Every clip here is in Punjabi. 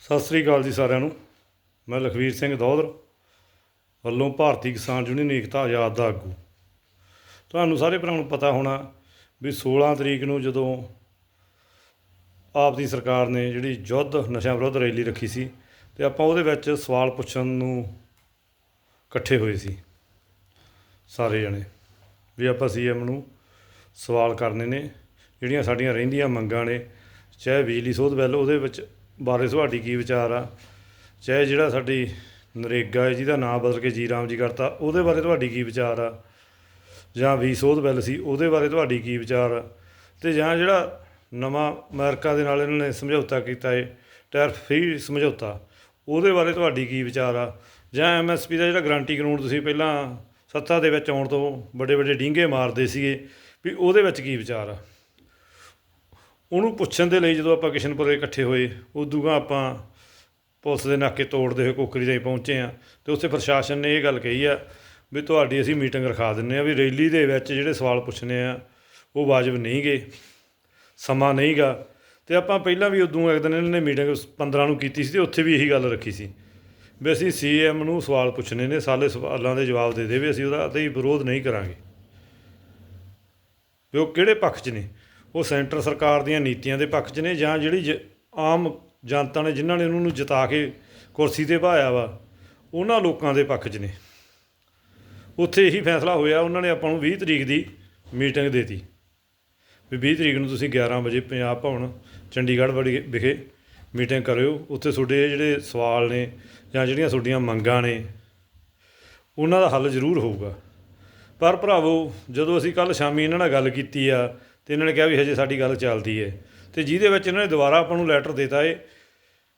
ਸਤਿ ਸ੍ਰੀ ਅਕਾਲ ਜੀ ਸਾਰਿਆਂ ਨੂੰ। ਮੈਂ ਲਖਵੀਰ ਸਿੰਘ ਦੌਦਰ ਵੱਲੋਂ ਭਾਰਤੀ ਕਿਸਾਨ ਯੂਨੀਅਨ ਏਕਤਾ ਆਜ਼ਾਦ ਦਾ ਆਗੂ। ਤੁਹਾਨੂੰ ਸਾਰੇ ਭਰਾਵਾਂ ਨੂੰ ਪਤਾ ਹੋਣਾ ਵੀ 16 ਤਰੀਕ ਨੂੰ ਜਦੋਂ ਆਪ ਦੀ ਸਰਕਾਰ ਨੇ ਜਿਹੜੀ ਯੁੱਧ ਨਸ਼ਾ ਵਿਰੁੱਧ ਰੈਲੀ ਰੱਖੀ ਸੀ ਤੇ ਆਪਾਂ ਉਹਦੇ ਵਿੱਚ ਸਵਾਲ ਪੁੱਛਣ ਨੂੰ ਇਕੱਠੇ ਹੋਏ ਸੀ ਸਾਰੇ ਜਣੇ ਵੀ ਆਪਾਂ ਸੀਐਮ ਨੂੰ ਸਵਾਲ ਕਰਨੇ ਨੇ, ਜਿਹੜੀਆਂ ਸਾਡੀਆਂ ਰਹਿੰਦੀਆਂ ਮੰਗਾਂ ਨੇ, ਚਾਹੇ ਬਿਜਲੀ ਸੋਧ ਬਿੱਲ ਉਹਦੇ ਵਿੱਚ ਬਾਰੇ ਤੁਹਾਡੀ ਕੀ ਵਿਚਾਰ ਆ? ਚਾਹੇ ਜਿਹੜਾ ਸਾਡੀ ਨਰੇਗਾ ਹੈ, ਜਿਹਦਾ ਨਾਮ ਬਦਲ ਕੇ ਜੀ ਰਾਮ ਜੀ ਕਰਤਾ, ਉਹਦੇ ਬਾਰੇ ਤੁਹਾਡੀ ਕੀ ਵਿਚਾਰ ਆ? ਜਾਂ ਵੀ ਸੋਧ ਬਿੱਲ ਸੀ, ਉਹਦੇ ਬਾਰੇ ਤੁਹਾਡੀ ਕੀ ਵਿਚਾਰ ਆ? ਤੇ ਜਾਂ ਜਿਹੜਾ ਨਵਾਂ ਅਮਰੀਕਾ ਦੇ ਨਾਲ ਇਹਨਾਂ ਨੇ ਸਮਝੌਤਾ ਕੀਤਾ ਹੈ ਟੈਰਫ ਫ੍ਰੀ ਸਮਝੌਤਾ, ਉਹਦੇ ਬਾਰੇ ਤੁਹਾਡੀ ਕੀ ਵਿਚਾਰ ਆ? ਜਾਂ ਐਮਐਸਪੀ ਦਾ ਜਿਹੜਾ ਗਾਰੰਟੀ ਕਾਨੂੰਨ ਤੁਸੀਂ ਪਹਿਲਾਂ ਸੱਤਾ ਦੇ ਵਿੱਚ ਆਉਣ ਤੋਂ ਵੱਡੇ ਵੱਡੇ ਡੀਂਗੇ ਮਾਰਦੇ ਸੀਗੇ, ਵੀ ਉਹਦੇ ਵਿੱਚ ਕੀ ਵਿਚਾਰ ਆ? ਉਹਨੂੰ ਪੁੱਛਣ ਦੇ ਲਈ ਜਦੋਂ ਆਪਾਂ ਕਿਸ਼ਨਪੁਰੇ ਇਕੱਠੇ ਹੋਏ, ਉਦੋਂ ਆਪਾਂ ਪੁਲਿਸ ਦੇ ਨਾਕੇ ਤੋੜਦੇ ਹੋਏ ਕੋਕਰੀ ਤਾਈਂ ਪਹੁੰਚੇ ਆ ਤੇ ਉੱਥੇ ਪ੍ਰਸ਼ਾਸਨ ਨੇ ਇਹ ਗੱਲ ਕਹੀ ਆ ਵੀ ਤੁਹਾਡੀ ਅਸੀਂ ਮੀਟਿੰਗ ਰਖਾ ਦਿੰਨੇ ਆ ਵੀ ਰੈਲੀ ਦੇ ਵਿੱਚ ਜਿਹੜੇ ਸਵਾਲ ਪੁੱਛਣੇ ਆ, ਉਹ ਵਾਜਬ ਨਹੀਂਗੇ ਸਮਾਂ ਨਹੀਂਗਾ ਤੇ ਆਪਾਂ ਪਹਿਲਾਂ ਵੀ ਉਦੋਂ ਇੱਕ ਦਿਨ ਇਹਨਾਂ ਨੇ ਮੀਟਿੰਗ 15 ਨੂੰ ਕੀਤੀ ਸੀ ਤੇ ਉੱਥੇ ਵੀ ਇਹੀ ਗੱਲ ਰੱਖੀ ਸੀ ਵੀ ਅਸੀਂ ਸੀਐਮ ਨੂੰ ਸਵਾਲ ਪੁੱਛਣੇ ਨੇ, ਸਾਲੇ ਸਵਾਲਾਂ ਦੇ ਜਵਾਬ ਦੇ ਦੇਵੇ, ਅਸੀਂ ਉਹਦਾ ਤੇ ਵਿਰੋਧ ਨਹੀਂ ਕਰਾਂਗੇ। ਵੀ ਉਹ ਕਿਹੜੇ ਪੱਖ 'ਚ ਨੇ? ਉਹ ਸੈਂਟਰ ਸਰਕਾਰ ਦੀਆਂ ਨੀਤੀਆਂ ਦੇ ਪੱਖ 'ਚ ਨੇ ਜਾਂ ਜਿਹੜੀ ਜ- ਆਮ ਜਨਤਾ ਨੇ ਜਿਨ੍ਹਾਂ ਨੇ ਉਹਨਾਂ ਨੂੰ ਜਿਤਾ ਕੇ ਕੁਰਸੀ ਤੇ ਭਾਇਆ ਵਾ, ਉਹਨਾਂ ਲੋਕਾਂ ਦੇ ਪੱਖ 'ਚ ਨੇ। ਉੱਥੇ ਇਹੀ ਫੈਸਲਾ ਹੋਇਆ, ਉਹਨਾਂ ਨੇ ਆਪਾਂ ਨੂੰ 20 ਤਰੀਕ ਦੀ ਮੀਟਿੰਗ ਦੇਤੀ। ਵੀ 20 ਤਰੀਕ ਨੂੰ ਤੁਸੀਂ 11 ਵਜੇ ਪੰਜਾਬ ਭਵਨ, ਚੰਡੀਗੜ੍ਹ ਵੜੀ- ਵਿਖੇ ਮੀਟਿੰਗ ਕਰਿਓ। ਉੱਥੇ ਤੁਹਾਡੇ ਜਿਹੜੇ ਸਵਾਲ ਨੇ ਜਾਂ ਜਿਹੜੀਆਂ ਤੁਹਾਡੀਆਂ ਮੰਗਾਂ ਨੇ, ਉਹਨਾਂ ਦਾ ਹੱਲ ਜ਼ਰੂਰ ਹੋਊਗਾ। ਪਰ ਭਰਾਵੋ, ਜਦੋਂ ਅਸੀਂ ਕੱਲ ਸ਼ਾਮੀ ਇਹਨਾਂ ਨਾਲ ਗੱਲ ਕੀਤੀ ਆ ਅਤੇ ਇਹਨਾਂ ਨੇ ਕਿਹਾ ਵੀ ਹਜੇ ਸਾਡੀ ਗੱਲ ਚੱਲਦੀ ਹੈ ਅਤੇ ਜਿਹਦੇ ਵਿੱਚ ਇਹਨਾਂ ਨੇ ਦੁਬਾਰਾ ਆਪਾਂ ਨੂੰ ਲੈਟਰ ਦਿੱਤਾ ਏ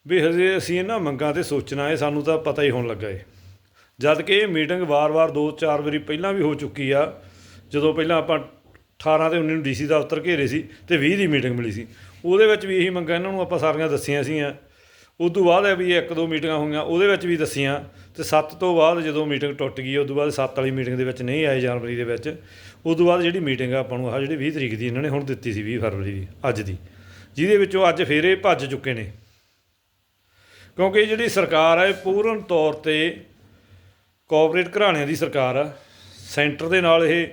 ਵੀ ਹਜੇ ਅਸੀਂ ਇਹਨਾਂ ਮੰਗਾਂ ਤੇ ਸੋਚਣਾ ਏ, ਸਾਨੂੰ ਤਾਂ ਪਤਾ ਹੀ ਹੋਣ ਲੱਗਾ ਏ। ਜਦ ਕਿ ਇਹ ਮੀਟਿੰਗ ਵਾਰ-ਵਾਰ ਦੋ ਚਾਰ ਵਾਰੀ ਪਹਿਲਾਂ ਵੀ ਹੋ ਚੁੱਕੀ ਆ, ਜਦੋਂ ਪਹਿਲਾਂ ਆਪਾਂ 18 ਤੇ 19 ਨੂੰ ਡੀਸੀ ਦਾ ਦਫ਼ਤਰ ਘੇਰੇ ਸੀ ਤੇ 20 ਦੀ ਮੀਟਿੰਗ ਮਿਲੀ ਸੀ। ਉਹਦੇ ਵਿੱਚ ਵੀ ਇਹੀ ਮੰਗਾਂ ਇਹਨਾਂ ਨੂੰ ਆਪਾਂ ਸਾਰੀਆਂ ਦੱਸੀਆਂ ਸੀਆਂ। ਉਸ ਤੋਂ ਬਾਅਦ ਇਹ ਵੀ ਇੱਕ ਦੋ ਮੀਟਿੰਗਾਂ ਹੋਈਆਂ, ਉਹਦੇ ਵਿੱਚ ਵੀ ਦੱਸੀਆਂ ਤੇ 7 ਤੋਂ ਬਾਅਦ ਜਦੋਂ ਮੀਟਿੰਗ ਟੁੱਟ ਗਈ, ਉਸ ਤੋਂ ਬਾਅਦ 7 ਵਾਲੀ ਮੀਟਿੰਗ ਦੇ ਵਿੱਚ ਨਹੀਂ ਆਏ ਜਨਵਰੀ ਦੇ ਵਿੱਚ, ਉਸ ਤੋਂ ਬਾਅਦ ਜਿਹੜੀ ਮੀਟਿੰਗ ਆ ਆਪਾਂ ਨੂੰ ਆਹ ਜਿਹੜੀ 20 ਤਰੀਕ ਦੀ ਇਹਨਾਂ ਨੇ ਹੁਣ ਦਿੱਤੀ ਸੀ 20 ਫਰਵਰੀ ਦੀ, ਅੱਜ ਦੀ। ਜਿਹਦੇ ਵਿੱਚੋਂ ਅੱਜ ਫੇਰ ਇਹ ਭੱਜ ਚੁੱਕੇ ਨੇ। ਕਿਉਂਕਿ ਇਹ ਜਿਹੜੀ ਸਰਕਾਰ ਹੈ ਇਹ ਪੂਰਨ ਤੌਰ ਤੇ ਕੋਆਪਰੇਟ ਘਰਾਣਿਆਂ ਦੀ ਸਰਕਾਰ ਆ। ਸੈਂਟਰ ਦੇ ਨਾਲ ਇਹ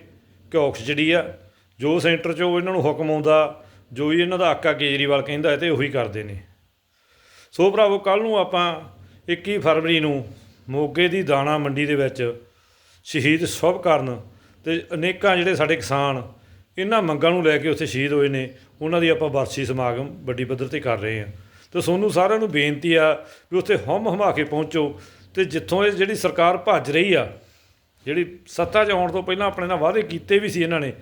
ਘੌਕਸ ਜਿਹੜੀ ਆ, ਜੋ ਸੈਂਟਰ 'ਚੋਂ ਇਹਨਾਂ ਨੂੰ ਹੁਕਮ ਆਉਂਦਾ, ਜੋ ਹੀ ਇਹਨਾਂ ਦਾ ਆਕਾ ਕੇਜਰੀਵਾਲ ਕਹਿੰਦਾ ਹੈ, ਤੇ ਉਹੀ ਕਰਦੇ ਨੇ। ਸੋ ਭਰਾਵੋ ਕੱਲ ਨੂੰ ਆਪਾਂ 21 ਫਰਵਰੀ ਨੂੰ ਮੋਗੇ ਦੀ ਦਾਣਾ ਮੰਡੀ ਦੇ ਵਿੱਚ ਸ਼ਹੀਦ ਸਭ ਕਰਨ ਤੇ ਅਨੇਕਾਂ ਜਿਹੜੇ ਸਾਡੇ ਕਿਸਾਨ ਇਹਨਾਂ ਮੰਗਾਂ ਨੂੰ ਲੈ ਕੇ ਉੱਥੇ ਸ਼ਹੀਦ ਹੋਏ ਨੇ, ਉਹਨਾਂ ਦੀ ਆਪਾਂ ਵਰਸੀ ਸਮਾਗਮ ਵੱਡੀ ਪੱਧਰ ਤੇ ਕਰ ਰਹੇ ਹਾਂ। ਤੇ ਤੁਹਾਨੂੰ ਸਾਰਿਆਂ ਨੂੰ ਬੇਨਤੀ ਆ ਵੀ ਉੱਥੇ ਹਮ ਹਮਾ ਕੇ ਪਹੁੰਚੋ ਤੇ ਜਿੱਥੋਂ ਇਹ ਜਿਹੜੀ ਸਰਕਾਰ ਭੱਜ ਰਹੀ ਆ, ਜਿਹੜੀ ਸੱਤਾ 'ਚ ਆਉਣ ਤੋਂ ਪਹਿਲਾਂ ਆਪਣੇ ਨਾਲ ਵਾਅਦੇ ਕੀਤੇ ਵੀ ਸੀ ਇਹਨਾਂ ਨੇ,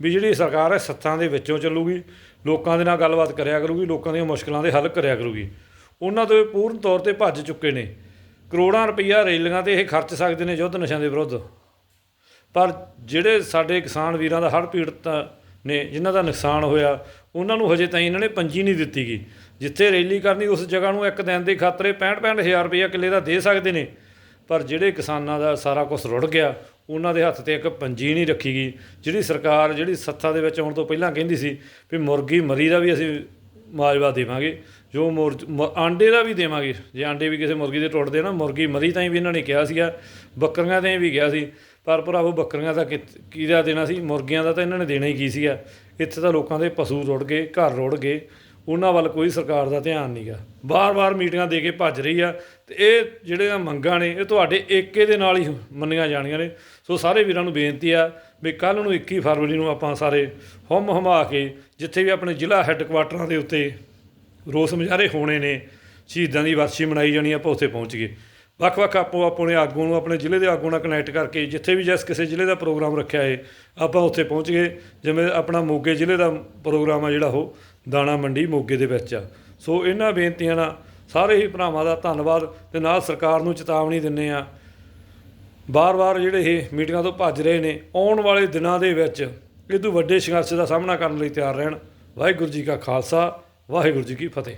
ਵੀ ਜਿਹੜੀ ਸਰਕਾਰ ਹੈ ਸੱਤਾਂ ਦੇ ਵਿੱਚੋਂ ਚੱਲੂਗੀ, ਲੋਕਾਂ ਦੇ ਨਾਲ ਗੱਲਬਾਤ ਕਰਿਆ ਕਰੂਗੀ, ਲੋਕਾਂ ਦੀਆਂ ਮੁਸ਼ਕਲਾਂ ਦੇ ਹੱਲ ਕਰਿਆ ਕਰੂਗੀ। ਉਹਨਾਂ ਤੋਂ ਇਹ ਪੂਰਨ ਤੌਰ ਤੇ ਭੱਜ ਚੁੱਕੇ ਨੇ। ਕਰੋੜਾਂ ਰੁਪਈਆ ਰੈਲੀਆਂ ਤੇ ਇਹ ਖਰਚ ਸਕਦੇ ਨੇ ਯੁੱਧ ਨਸ਼ਿਆਂ ਦੇ ਵਿਰੁੱਧ। ਪਰ ਜਿਹੜੇ ਸਾਡੇ ਕਿਸਾਨ ਵੀਰਾਂ ਦਾ ਹੜ੍ਹ ਪੀੜਤ ਨੇ, ਜਿਨ੍ਹਾਂ ਦਾ ਨੁਕਸਾਨ ਹੋਇਆ, ਉਹਨਾਂ ਨੂੰ ਹਜੇ ਤਾਈਂ ਇਹਨਾਂ ਨੇ ਪੰਜੀ ਨਹੀਂ ਦਿੱਤੀ ਗਈ ਜਿੱਥੇ ਰੈਲੀ ਕਰਨੀ, ਉਸ ਜਗ੍ਹਾ ਨੂੰ ਇੱਕ ਦਿਨ ਦੇ ਖਾਤਰੇ 65 ਹਜ਼ਾਰ ਰੁਪਈਆ ਕਿੱਲੇ ਦਾ ਦੇ ਸਕਦੇ ਨੇ। ਪਰ ਜਿਹੜੇ ਕਿਸਾਨਾਂ ਦਾ ਸਾਰਾ ਕੁਝ ਰੁੜ ਗਿਆ, ਉਹਨਾਂ ਦੇ ਹੱਥ ਤੇ ਇੱਕ ਪੰਜੀ ਨਹੀਂ ਰੱਖੀ ਗਈ ਜਿਹੜੀ ਸਰਕਾਰ ਜਿਹੜੀ ਸੱਤਾ ਦੇ ਵਿੱਚ ਆਉਣ ਤੋਂ ਪਹਿਲਾਂ ਕਹਿੰਦੀ ਸੀ ਵੀ ਮੁਰਗੀ ਮਰੀ ਦਾ ਵੀ ਅਸੀਂ ਮਾਜਵਾ ਦੇਵਾਂਗੇ ਜੋ ਮੁਰ ਮ- ਆਂਡੇ ਦਾ ਵੀ ਦੇਵਾਂਗੇ। ਜੇ ਆਂਡੇ ਵੀ ਕਿਸੇ ਮੁਰਗੀ ਦੇ ਟੁੱਟਦੇ ਨਾ, ਮੁਰਗੀ ਮਰੀ ਤਾਂ ਵੀ ਇਹਨਾਂ ਨੇ ਕਿਹਾ ਸੀਗਾ, ਬੱਕਰੀਆਂ ਤੇ ਵੀ ਕਿਹਾ ਸੀ। ਪਰ ਭਰਾਵੋ, ਬੱਕਰੀਆਂ ਦਾ ਕਿਤ- ਕਿਹਦਾ ਦੇਣਾ ਸੀ? ਮੁਰਗੀਆਂ ਦਾ ਤਾਂ ਇਹਨਾਂ ਨੇ ਦੇਣਾ ਹੀ ਕੀ ਸੀਗਾ? ਇੱਥੇ ਤਾਂ ਲੋਕਾਂ ਦੇ ਪਸ਼ੂ ਰੁੜ ਗਏ, ਘਰ ਰੁੜ ਗਏ। ਉਹਨਾਂ ਵੱਲ ਕੋਈ ਸਰਕਾਰ ਦਾ ਧਿਆਨ ਨਹੀਂਗਾ ਬਾਰ-ਬਾਰ ਮੀਟਿੰਗਾਂ ਦੇ ਕੇ ਭੱਜ ਰਹੀ ਆ ਤੇ ਇਹ ਜਿਹੜੇ ਮੰਗਾਂ ਨੇ, ਇਹ ਤੁਹਾਡੇ ਏਕੇ ਦੇ ਨਾਲ ਹੀ ਮੰਨੀਆਂ ਜਾਣੀਆਂ ਨੇ। ਸੋ ਸਾਰੇ ਵੀਰਾਂ ਨੂੰ ਬੇਨਤੀ ਆ ਵੀ ਕੱਲ ਨੂੰ 21 ਫਰਵਰੀ ਨੂੰ ਆਪਾਂ ਸਾਰੇ ਹਮ ਹਮਾ ਕੇ ਜਿੱਥੇ ਵੀ ਆਪਣੇ ਜ਼ਿਲ੍ਹਾ ਹੈੱਡਕੁਆਟਰਾਂ ਦੇ ਉੱਤੇ ਰੋਸ ਮੁਜ਼ਾਹਰੇ ਹੋਣੇ ਨੇ। ਸ਼ਹੀਦਾਂ ਦੀ ਵਰਸੀ ਮਨਾਈ ਜਾਣੀ, ਆਪਾਂ ਉੱਥੇ ਪਹੁੰਚ ਗਏ। ਵੱਖ-ਵੱਖ ਆਪੋ ਆਪਣੇ ਆਗੂ ਨੂੰ, ਆਪਣੇ ਜ਼ਿਲ੍ਹੇ ਦੇ ਆਗੂ ਨਾਲ ਕਨੈਕਟ ਕਰਕੇ, ਜਿੱਥੇ ਵੀ ਜਿਸ ਕਿਸੇ ਜ਼ਿਲ੍ਹੇ ਦਾ ਪ੍ਰੋਗਰਾਮ ਰੱਖਿਆ ਹੈ ਆਪਾਂ ਉੱਥੇ ਪਹੁੰਚ ਗਏ। ਜਿਵੇਂ ਆਪਣਾ ਮੋਗੇ ਜ਼ਿਲ੍ਹੇ ਦਾ ਪ੍ਰੋਗਰਾਮ ਆ ਜਿਹੜਾ ਉਹ, ਦਾਣਾ ਮੰਡੀ ਮੋਗੇ ਦੇ ਵਿੱਚ ਆ। ਸੋ ਇਹਨਾਂ ਬੇਨਤੀਆਂ ਨਾਲ ਸਾਰੇ ਹੀ ਭਰਾਵਾਂ ਦਾ ਧੰਨਵਾਦ ਤੇ ਨਾਲ ਸਰਕਾਰ ਨੂੰ ਚੇਤਾਵਨੀ ਦਿੰਨੇ ਆ ਬਾਰ-ਬਾਰ ਜਿਹੜੇ ਇਹ ਮੀਟਿੰਗਾਂ ਤੋਂ ਭੱਜ ਰਹੇ ਨੇ, ਆਉਣ ਵਾਲੇ ਦਿਨਾਂ ਦੇ ਵਿੱਚ, ਇਹ ਤੋਂ ਵੱਡੇ ਸੰਘਰਸ਼ ਦਾ ਸਾਹਮਣਾ ਕਰਨ ਲਈ ਤਿਆਰ ਰਹਿਣ। ਵਾਹਿਗੁਰੂ ਜੀ ਕਾ ਖਾਲਸਾ। ਵਾਹਿਗੁਰੂ ਜੀ ਕੀ ਫਤਿਹ।